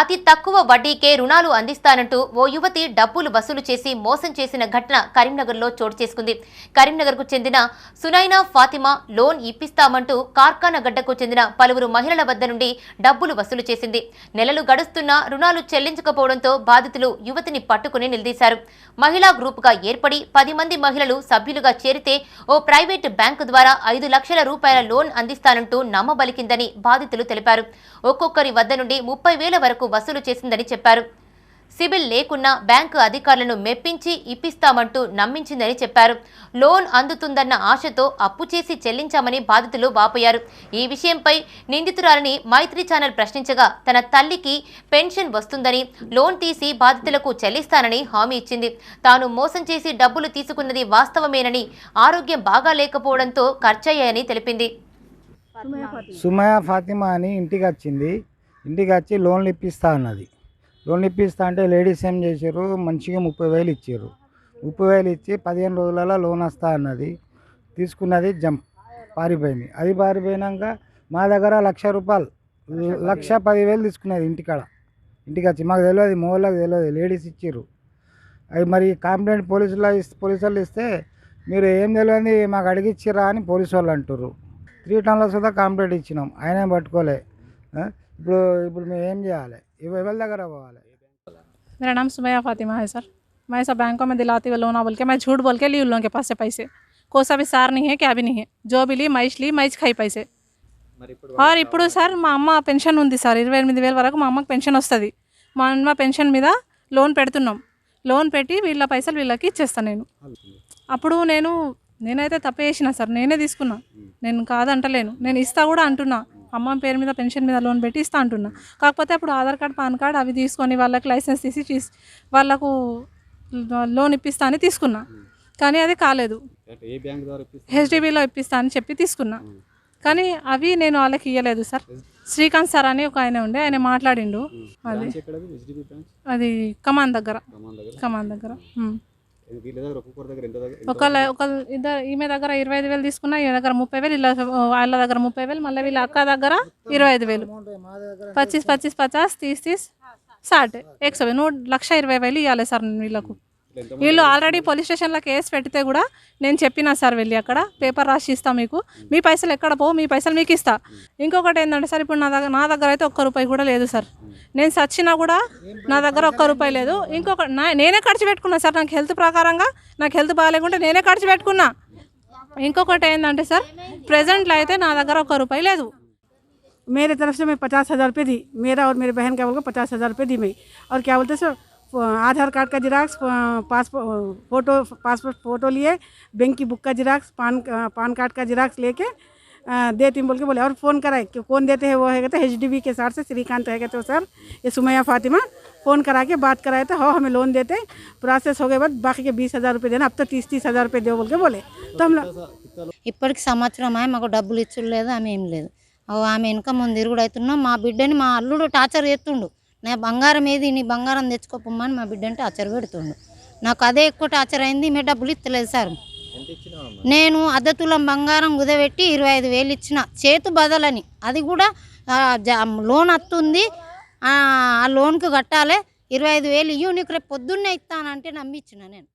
అతి తక్కువ వడ్డీకే రుణాలు అందిస్తానంటూ ఓ యువతి డబ్బులు వసూలు చేసి మోసం చేసిన ఘటన కరీంనగర్లో చోటు చేసుకుంది. కరీంనగర్కు చెందిన సునైనా ఫాతిమా లోన్ ఇప్పిస్తామంటూ కార్ఖానా గడ్డకు చెందిన పలువురు మహిళల వద్ద నుండి డబ్బులు వసూలు చేసింది. నెలలు గడుస్తున్నా రుణాలు చెల్లించకపోవడంతో బాధితులు యువతిని పట్టుకుని నిలదీశారు. మహిళా గ్రూపుగా ఏర్పడి పది మంది మహిళలు సభ్యులుగా చేరితే ఓ ప్రైవేటు బ్యాంకు ద్వారా ఐదు లక్షల రూపాయల లోన్ అందిస్తానంటూ నమ్మబలికిందని బాధితులు తెలిపారు. ఒక్కొక్కరి వద్ద నుండి ముప్పై వేల వరకు వసూలు చేసిందని చెప్పారు. సిబిల్ లేకున్నా బ్యాంకు అధికారులను మెప్పించి ఇప్పిస్తామంటూ నమ్మించిందని చెప్పారు. లోన్ అందుతుందన్న ఆశతో అప్పు చేసి చెల్లించామని బాధితులు వాపోయారు. ఈ విషయంపై నిందితురాలని మైత్రి ఛానల్ ప్రశ్నించగా తన తల్లికి పెన్షన్ వస్తుందని లోన్ తీసి బాధితులకు చెల్లిస్తానని హామీ ఇచ్చింది. తాను మోసం చేసి డబ్బులు తీసుకున్నది వాస్తవమేనని ఆరోగ్యం బాగా లేకపోవడంతో ఖర్చయ్యాయని తెలిపింది. సుమయ ఫాతిమా అని ఇంటికి వచ్చింది. ఇంటికి వచ్చి లోన్లు ఇప్పిస్తా అన్నది. లోన్లు ఇప్పిస్తా అంటే లేడీస్ ఏం చేశారు మంచిగా ముప్పై వేలు ఇచ్చారు ముప్పై వేలు ఇచ్చి పదిహేను రోజులలో లోన్ వస్తా అన్నది. తీసుకున్నది జంప్. పారిపోయింది. అది పారిపోయినాక మా దగ్గర లక్ష రూపాయలు. లక్ష పదివేలు తీసుకున్నది ఇంటికాడ. ఇంటికి వచ్చి మాకు తెలియదు మోళ్ళకి తెలియదు లేడీస్ ఇచ్చారు అవి మరి కంప్లైంట్ పోలీసులు ఇస్ పోలీసు వాళ్ళు ఇస్తే మీరు ఏం తెలియదు మాకు అడిగిచ్చిరా అని పోలీసు వాళ్ళు అంటారు త్రీ టన్ల సుదా కంప్లైంట్ ఇచ్చినాం. ఆయన పట్టుకోలే. ఇప్పుడు ఇప్పుడు మేము ఏం చేయాలి ఇవి ఎవరి దగ్గర పోవాలి मेरा नाम सुमैया फातिमा है सर मैं सब बैंकों में दिलाती हुई लोना बोल के मैं झूठ बोल के ली उन लोगों के पास से पैसे कोई सा भी सार नहीं है क्या भी नहीं है जो भी ली మైష్ ली మైష్ खाई पैसे और ఇప్పుడు సార్ మా అమ్మ పెన్షన్ ఉంది సార్ ఇరవై ఎనిమిది వేల వరకు మా అమ్మకి పెన్షన్ వస్తుంది మా అమ్మ పెన్షన్ మీద లోన్ పెడుతున్నాం లోన్ పెట్టి వీళ్ళ పైసలు వీళ్ళకి ఇచ్చేస్తాను నేను అప్పుడు నేను నేనైతే తప్పు చేసిన సార్ నేనే తీసుకున్నా నేను కాదంటలేను నేను ఇస్తా కూడా అంటున్నా అమ్మ పేరు మీద పెన్షన్ మీద లోన్ పెట్టి ఇస్తా అంటున్నా. కాకపోతే అప్పుడు ఆధార్ కార్డ్ పాన్ కార్డ్ అవి తీసుకొని వాళ్ళకి లైసెన్స్ తీసి వాళ్ళకు లోన్ ఇప్పిస్తా అని తీసుకున్నా. కానీ అది కాలేదు. హెచ్డిబిలో ఇప్పిస్తా అని చెప్పి తీసుకున్నా. కానీ అవి నేను వాళ్ళకి ఇవ్వలేదు సార్. శ్రీకాంత్ సార్ అని ఒక ఆయన ఉండే ఆయన మాట్లాడిండు. అది అది కమాన్ దగ్గర. కమాన్ దగ్గర. వీళ్ళ దగ్గర ఒక్కొక్కరి దగ్గర ఎంత దగ్గర ఎంత ఒకళ్ళ ఒక ఇద్దరు ఈమె దగ్గర ఇరవై ఐదు వేలు తీసుకున్నా ఈమె దగ్గర ముప్పై వేలు ఇలా వాళ్ళ దగ్గర ముప్పై వేలు మళ్ళీ వీళ్ళ అక్క దగ్గర ఇరవై ఐదు వేలు. పచ్చీస్ పచ్చీస్ పచాస్ తీస్ తీస్ సాట్ ఎక్స్ నూట లక్ష ఇరవై వేలు ఇవ్వాలి సార్ వీళ్ళకు. వీళ్ళు ఆల్రెడీ పోలీస్ స్టేషన్లో కేసు పెడితే కూడా నేను చెప్పినా సార్ వెళ్ళి అక్కడ పేపర్ రాసి ఇస్తా మీకు మీ పైసలు ఎక్కడ పో మీ పైసలు మీకు ఇస్తా ఇంకొకటి ఏంటంటే సార్ ఇప్పుడు నా దగ్గర నా దగ్గర అయితే ఒక్క రూపాయి కూడా లేదు సార్ నేను సచ్చినా కూడా నా దగ్గర ఒక్క రూపాయి లేదు ఇంకొక నా నేనే ఖర్చు పెట్టుకున్నా సార్ నాకు హెల్త్ ప్రకారంగా నాకు హెల్త్ బాగాలేకుంటే నేనే ఖర్చు పెట్టుకున్నా ఇంకొకటి ఏంటంటే సార్ ప్రజెంట్లో అయితే నా దగ్గర ఒక్క రూపాయి లేదు मेरे तरफ से मैं पचास हज़ार रुपये दी मेरा और मेरे बहन का बोल पचास हज़ार रुपये दी मैं और क्या बोलते सर आधार कार्ड का xerox passport photo passport photo लिए बैंक की बुक का जिराक्स पान पान कार्ड का जिराक्स लेके अ, दे तीन बोल के बोले और फ़ोन कराए कि कौन देते हैं वो है कहते एच डी बी के सार से श्रीकांत है कहते हो सर ये सुमैया फातिमा फ़ोन करा के बात कराए थे हाँ हमें लोन देते प्रोसेस हो गए बाद बाकी के बीस हज़ार रुपये देना अब तो तीस तीस हज़ार रुपये दो बोल के बोले तो हम लोग ఇప్పటికి సంవత్సరం ఆమె మాకు డబ్బులు ఇచ్చుడు లేదు ఆమె ఏం లేదు అవి ఆమె వెనుక ముందు తిరుగుడు అవుతున్నాం మా బిడ్డని మా అల్లుడు టార్చర్ చేస్తుండు నా బంగారం ఏది? నీ బంగారం తెచ్చుకోపమ్మని మా బిడ్డ అంటే ఆచర పెడుతుండు నాకు అదే ఎక్కువ టార్చర్ అయింది మీ డబ్బులు ఇస్తలేదు సార్. నేను అర్ధ తులం బంగారం కుదబెట్టి ఇరవై ఐదు వేలు ఇచ్చిన చేతు బదలని. అది కూడా జ- లోన్ వస్తుంది ఆ లోన్కు కట్టాలి. ఇరవై ఐదు వేలు ఇవ్వు నీకు రేపు పొద్దున్నే ఇస్తానంటే నమ్మిచ్చిన నేను.